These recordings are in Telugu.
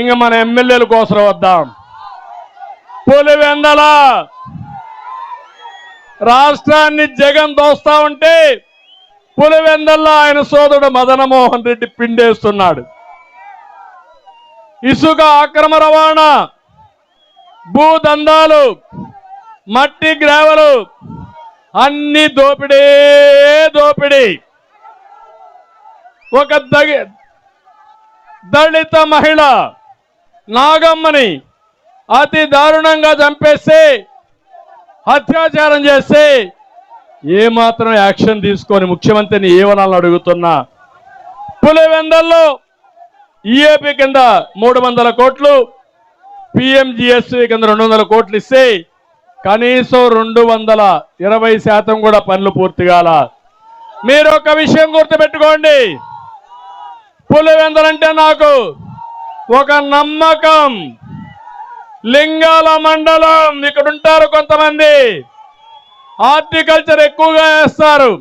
ఇంక మన ఎమ్మెల్యేల కోసం వద్దాం. పులివెందల రాష్ట్రాన్ని జగన్ దోస్తా ఉంటే పులివెందల్లో ఆయన సోదరుడు మదనమోహన్ రెడ్డి పిండేస్తున్నాడు. ఇసుక అక్రమ రవాణా భూదందాలు మట్టి గ్రావెలు అన్ని దోపిడీ దోపిడీ. ఒక దగి దళిత మహిళ నాగమ్మని అతి దారుణంగా చంపేస్తే అత్యాచారం చేస్తే ఏమాత్రం యాక్షన్ తీసుకొని ముఖ్యమంత్రిని ఏమనాలని అడుగుతున్నా? పులివెందల్లో ఈఏపీ కింద మూడు వందల కోట్లు పిఎంజిఎస్వి కింద రెండు వందల కోట్లు ఇస్తే కనీసం రెండు వందల ఇరవై శాతం కూడా పనులు పూర్తి కాల. మీరు ఒక విషయం గుర్తుపెట్టుకోండి. పులివెందలంటే నాకు ఒక నమ్మకం. లింగాల మండలం. ఇక్కడ ఉంటారు కొంతమంది. హార్టికల్చర్ ఎక్కువగా వేస్తారు.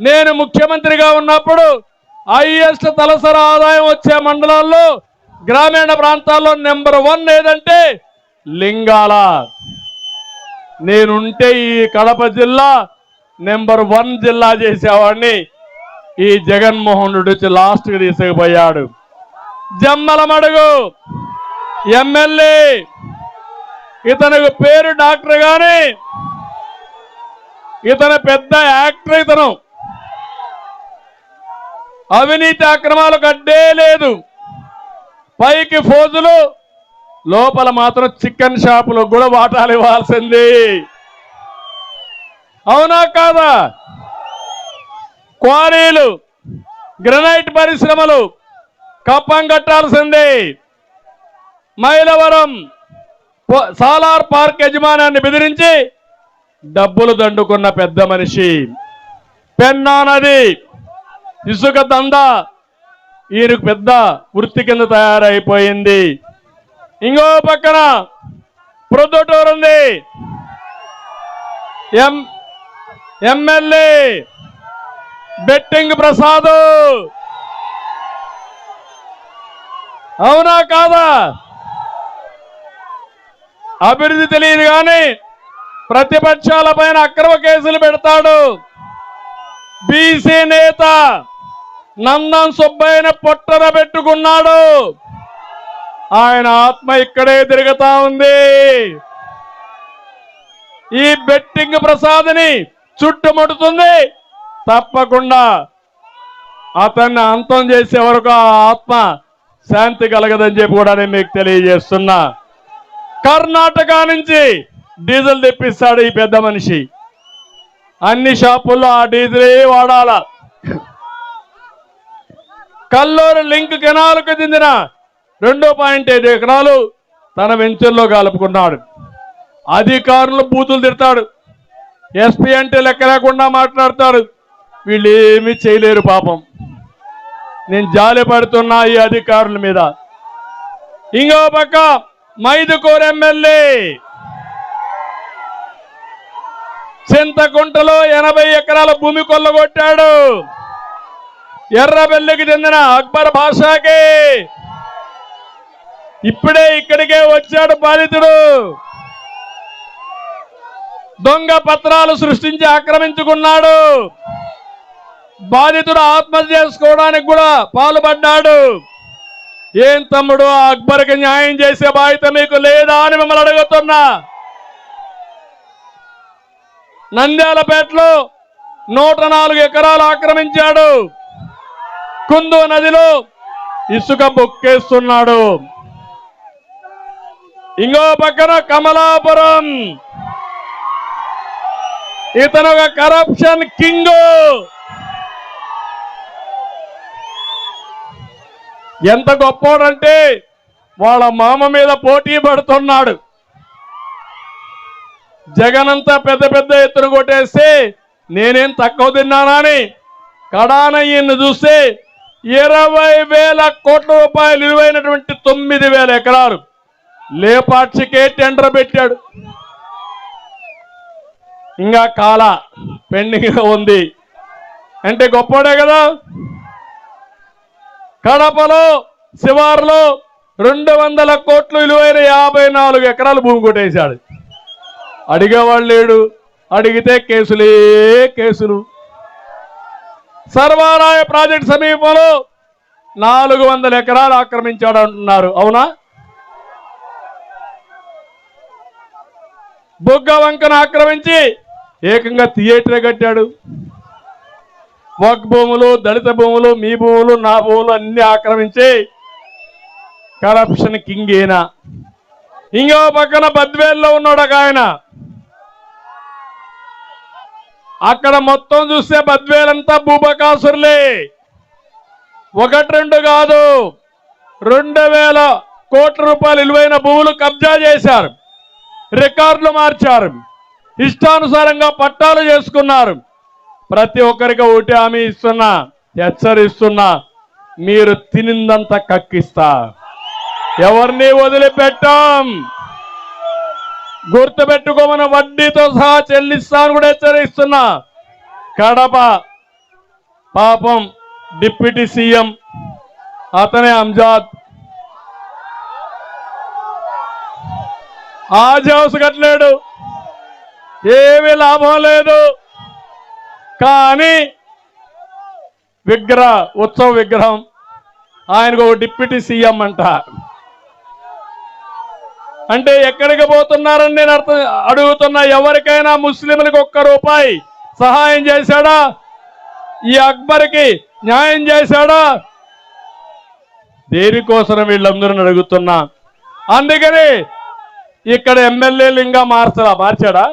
నేను ముఖ్యమంత్రిగా ఉన్నప్పుడు హైయెస్ట్ తలసరి ఆదాయం వచ్చే మండలాల్లో గ్రామీణ ప్రాంతాల్లో నెంబర్ వన్ ఏదంటే లింగాల. నేనుంటే ఈ కడప జిల్లా నెంబర్ వన్ జిల్లా చేసేవాడిని. ఈ జగన్మోహన్ రెడ్డి వచ్చి లాస్ట్కి తీసుకుపోయాడు. జమ్మల మడుగు. ఎమ్మెల్యే ఇతనికి పేరు డాక్టర్ గాని ఇతను పెద్ద యాక్టర్ ఇతను. అవినీతి అక్రమాలు అడ్డే లేదు. పైకి ఫోజులు లోపల మాత్రం చికెన్ షాపులో కూడా వాటాలు ఇవ్వాల్సింది. అవునా కాదా? క్వారీలు గ్రనైట్ పరిశ్రమలు కప్పం కట్టాల్సిందే. మైలవరం సాలార్ పార్క్ యజమానాన్ని బెదిరించి డబ్బులు దండుకున్న పెద్ద మనిషి. పెన్నా నది ఇసుక దంద ఈయనకు పెద్ద వృత్తి కింద తయారైపోయింది. ఇంకో పక్కన ప్రొద్దుటూరు ఉంది. M MLA betting Prasad. అవునా కాదా? అభివృద్ధి తెలియదు కానీ ప్రతిపక్షాల పైన అక్రమ కేసులు పెడతాడు. బీసీ నేత నందన్ సుబ్బయ్యన పొట్టన పెట్టుకున్నాడు. ఆయన ఆత్మ ఇక్కడే తిరుగుతా ఉంది. ఈ బెట్టింగ్ ప్రసాద్ని చుట్టుముడుతుంది. తప్పకుండా అతన్ని అంతం చేసే వరకు ఆ ఆత్మ శాంతి కలగదని చెప్పి కూడా నేను మీకు తెలియజేస్తున్నా. కర్ణాటక నుంచి డీజిల్ తెప్పిస్తాడు ఈ పెద్ద మనిషి. అన్ని షాపుల్లో ఆ డీజిలే వాడాల. కల్లూరు లింక్ కెనాల్కు చెందిన రెండు పాయింట్ ఐదు ఎకరాలు తన వెంచర్లో కలుపుకున్నాడు. అధికారులు బూతులు తిడతాడు. ఎస్పీ అంటే లెక్క లేకుండా మాట్లాడతాడు. వీళ్ళు ఏమీ చేయలేరు పాపం. నేను జాలి పడుతున్నా ఈ అధికారుల మీద. ఇంకో పక్క మైదుకూరు ఎమ్మెల్యే చింతకుంటలో ఎనభై ఎకరాల భూమి కొల్లగొట్టాడు. ఎర్రబెల్లికి చెందిన అక్బర్ భాషాకి ఇప్పుడే ఇక్కడికే వచ్చాడు బాధితుడు. దొంగ పత్రాలు సృష్టించి ఆక్రమించుకున్నాడు. బాధితుడు ఆత్మహత్య చేసుకోవడానికి కూడా పాల్పడ్డాడు. ఏం తమ్ముడు ఆ అక్బర్కి న్యాయం చేసే బాధ్యత మీకు లేదా అని మిమ్మల్ని అడుగుతున్నా. నంద్యాలపేటలో నూట నాలుగు ఎకరాలు ఆక్రమించాడు. కుందు నదిలో ఇసుక బొక్కేస్తున్నాడు. ఇంకో పక్కన కమలాపురం. ఇతను ఒక కరప్షన్ కింగ్. ఎంత గొప్పోడంటే వాళ్ళ మామ మీద పోటీ పడుతున్నాడు. జగనంతా పెద్ద పెద్ద ఎత్తున కొట్టేస్తే నేనేం తక్కువ తిన్నానని కడానయ్యను కడాన ఈయన్ని చూస్తే ఇరవై వేల కోట్ల రూపాయలు విలువైనటువంటి తొమ్మిది వేల ఎకరాలు లేపాక్షికే టెండర్ పెట్టాడు? ఇంకా కాల పెండింగ్ ఉంది. అంటే గొప్పోడే కదా? కడపలో శివారులో రెండు వందల కోట్లు విలువైన యాభై నాలుగు ఎకరాలు భూమి కొట్టేశాడు. అడిగేవాడు లేడు అడిగితే కేసులే కేసులు. సర్వారాయ ప్రాజెక్ట్ సమీపంలో నాలుగు వందల ఎకరాలు ఆక్రమించాడు అంటున్నారు. అవునా? బొగ్గ వంకను ఆక్రమించి ఏకంగా థియేటరే కట్టాడు. వక్ భూములు దళిత భూములు మీ భూములు నా భూములు అన్ని ఆక్రమించి కరప్షన్ కింగ్ ఈయన ఇంకో పక్కన బద్వేల్లో ఉన్నాడు ఒక ఆయన. అక్కడ మొత్తం చూస్తే బద్వేలంతా భూబకాసురులే ఒకటి రెండు కాదు రెండు వేల కోట్ల రూపాయలు విలువైన భూములు కబ్జా చేశారు. రికార్డులు మార్చారు. ఇష్టానుసారంగా పట్టాలు చేసుకున్నారు. ప్రతి ఒక్కరికి ఒకటి హామీ ఇస్తున్నా హెచ్చరిస్తున్నా మీరు తినిందంత కక్కిస్తా. ఎవరిని వదిలిపెట్టాం? గుర్తుపెట్టుకోమని వడ్డీతో సహా చెల్లిస్తాను కూడా హెచ్చరిస్తున్నా. కడప పాపం డిప్యూటీ సీఎం అతనే అంజాద్. ఆజ్ హౌస్ కట్టలేడు ఏమీ లాభం లేదు. కానీ విగ్రహ ఉత్సవ విగ్రహం ఆయనకు ఒక డిప్యూటీ సీఎం అంట. అంటే ఎక్కడికి పోతున్నారని నేను అర్థం అడుగుతున్నా ఎవరికైనా ముస్లింలకు ఒక్క రూపాయి సహాయం చేశాడా? ఈ అక్బర్కి న్యాయం చేశాడా? దేనికోసం వీళ్ళందరూ అడుగుతున్నా? అందుకని ఇక్కడ ఎమ్మెల్యేలు ఇంకా మార్చడా మార్చాడా?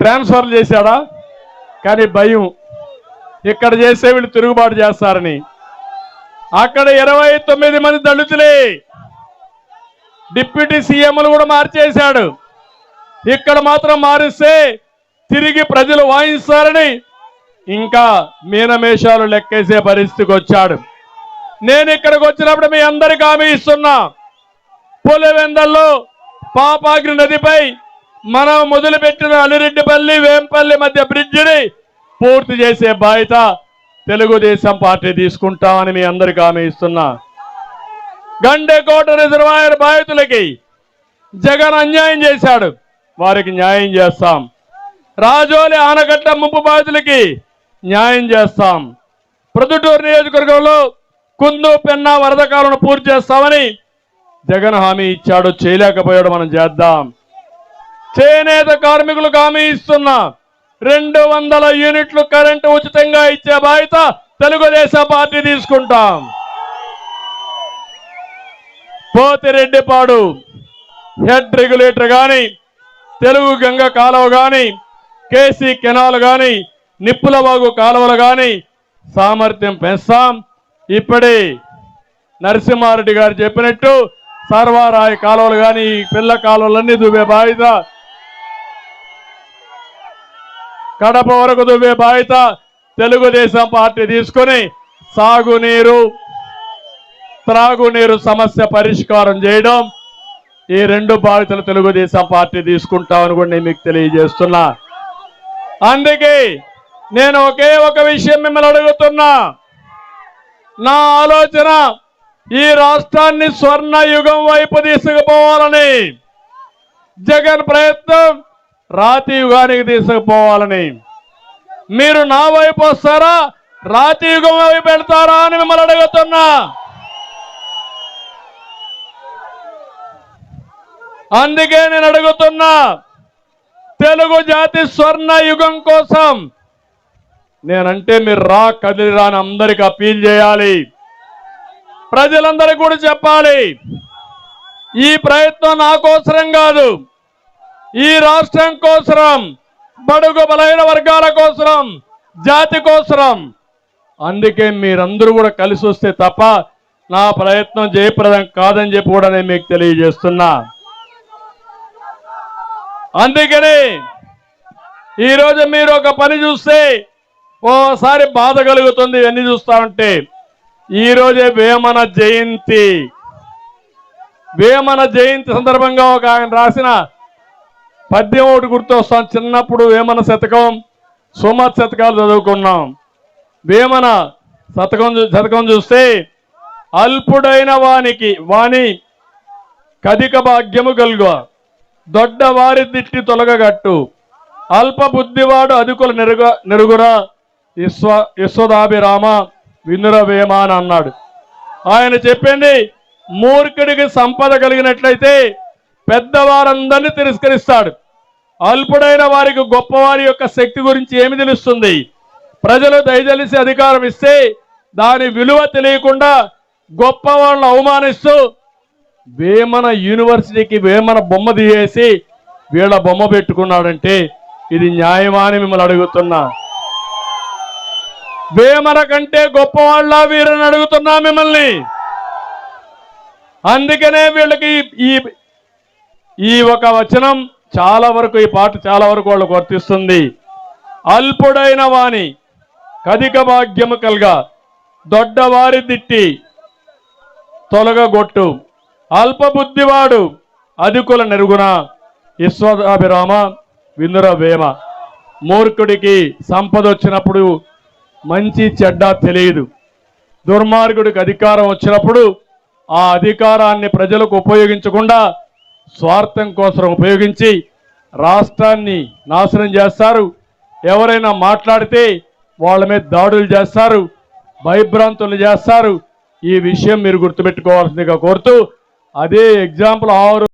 ట్రాన్స్ఫర్ చేశాడా? కానీ భయం. ఇక్కడ చేసే వీళ్ళు తిరుగుబాటు చేస్తారని. అక్కడ ఇరవై తొమ్మిది మంది దళితులే. డిప్యూటీ సీఎంలు కూడా మార్చేశాడు. ఇక్కడ మాత్రం మారిస్తే తిరిగి ప్రజలు వాయిస్తారని ఇంకా మీనమేషాలు లెక్కేసే పరిస్థితికి వచ్చాడు. నేను ఇక్కడికి వచ్చినప్పుడు మీ అందరికీ హామీ ఇస్తున్నా. పులివెందల్లో పాపాగ్ని నదిపై మనం మొదలుపెట్టిన అలిరెడ్డిపల్లి వేంపల్లి మధ్య బ్రిడ్జిని పూర్తి చేసే బాధ్యత తెలుగుదేశం పార్టీ తీసుకుంటామని మీ అందరికీ హామీ ఇస్తున్నా. గండెకోట రిజర్వాయర్ బాధితులకి జగన్ అన్యాయం చేశాడు. వారికి న్యాయం చేస్తాం. రాజోలి ఆనకట్ట ముంపు బాధితులకి న్యాయం చేస్తాం. ప్రొద్దుటూరు నియోజకవర్గంలో కుందు పెన్న వరద కాలను పూర్తి చేస్తామని జగన్ హామీ ఇచ్చాడు. చేయలేకపోయాడు మనం చేద్దాం. చేనేత కార్మికులకు హామీ ఇస్తున్నా. రెండు వందల యూనిట్లు కరెంటు ఉచితంగా ఇచ్చే బాధ్యత తెలుగుదేశం పార్టీ తీసుకుంటాం. పోతిరెడ్డిపాడు హెడ్ రెగ్యులేటర్ కానీ తెలుగు గంగ కాలువ కానీ కేసీ కెనాల్ కానీ నిప్పులవాగు కాలువలు కానీ సామర్థ్యం పెంచాం ఇప్పుడే నరసింహారెడ్డి గారు చెప్పినట్టు సర్వారాయ కాలువలు కానీ పిల్ల కాలువలన్నీ దువ్వే బాధ్యత కడప వరకు దువ్వే బాధ్యత తెలుగుదేశం పార్టీ తీసుకొని సాగునీరు త్రాగునీరు సమస్య పరిష్కారం చేయడం ఈ రెండు బాధ్యతలు తెలుగుదేశం పార్టీ తీసుకుంటామని కూడా నేను మీకు తెలియజేస్తున్నా. అందుకే నేను ఒకే ఒక విషయం మిమ్మల్ని అడుగుతున్నా. నా ఆలోచన ఈ రాష్ట్రాన్ని స్వర్ణ యుగం వైపు తీసుకుపోవాలని జగన్ ప్రయత్నం రాతి యుగానికి తీసుకుపోవాలని. మీరు నా వైపు వస్తారా? రాతి యుగం వైపు వెళ్తారా అని మిమ్మల్ని అడుగుతున్నా. అందుకే నేను అడుగుతున్నా తెలుగు జాతి స్వర్ణ యుగం కోసం నేనంటే మీరు రా కదిలిరా అని అందరికి అప్పీల్ చేయాలి. ప్రజలందరికీ కూడా చెప్పాలి. ఈ ప్రయత్నం నా కోసరం కాదు. ఈ రాష్ట్రం కోసరం బడుగు బలైన వర్గాల కోసరం జాతి కోసరం. అందుకే మీరందరూ కూడా కలిసి వస్తే తప్ప నా ప్రయత్నం జయప్రదం కాదని చెప్పి కూడా నేను మీకు తెలియజేస్తున్నా. అందుకని ఈరోజు మీరు ఒక పని చూస్తే ఓసారి బాధ కలుగుతుంది ఇవన్నీ చూస్తా ఉంటే. ఈరోజే వేమన జయంతి. వేమన జయంతి సందర్భంగా ఒక ఆయన రాసిన పద్యం ఒకటి గుర్తొస్తాం. చిన్నప్పుడు వేమన శతకం సుమత్ శతకాలు చదువుకున్నాం. వేమన శతకం చూ- శతకం చూస్తే అల్పుడైన వానికి వాని కధిక భాగ్యము కలుగు. దొడ్డ వారి దిట్టి తొలగగట్టు. అల్ప బుద్ధివాడు అదుకుల నెరుగ నెరుగురా. విశ్వ విశ్వదాభిరామ వినుర వేమ అని అన్నాడు. ఆయన చెప్పింది మూర్ఖుడికి సంపద కలిగినట్లయితే పెద్దవారందరినీ తిరస్కరిస్తాడు. అల్పుడైన వారికి గొప్పవారి యొక్క శక్తి గురించి ఏమి తెలుస్తుంది? ప్రజలు దయదలిసి అధికారం ఇస్తే దాని విలువ తెలియకుండా గొప్ప వాళ్ళని అవమానిస్తూ వేమన యూనివర్సిటీకి వేమన బొమ్మ తీయేసి వీళ్ళ బొమ్మ పెట్టుకున్నాడంటే ఇది న్యాయమా అని మిమ్మల్ని అడుగుతున్నా. వేమన కంటే గొప్పవాళ్ళ వీరని అడుగుతున్నా మిమ్మల్ని. అందుకనే వీళ్ళకి ఈ ఈ ఒక వచనం చాలా వరకు ఈ పాట చాలా వరకు వాళ్ళకు వర్తిస్తుంది. అల్పుడైన వాణి కధిక భాగ్యము కల్గా దొడ్డవారి దిట్టి తొలగగొట్టు. అల్పబుద్ధివాడు అధికుల నెరుగున విశ్వదాభిరామ విందుర వేమ. మూర్ఖుడికి సంపద వచ్చినప్పుడు మంచి చెడ్డ తెలియదు. దుర్మార్గుడికి అధికారం వచ్చినప్పుడు ఆ అధికారాన్ని ప్రజలకు ఉపయోగించకుండా స్వార్థం కోసం ఉపయోగించి రాష్ట్రాన్ని నాశనం చేస్తారు. ఎవరైనా మాట్లాడితే వాళ్ళ మీద దాడులు చేస్తారు భయభ్రాంతులు చేస్తారు. ఈ విషయం మీరు గుర్తుపెట్టుకోవాల్సిందిగా కోరుతూ అదే ఎగ్జాంపుల్ ఆరు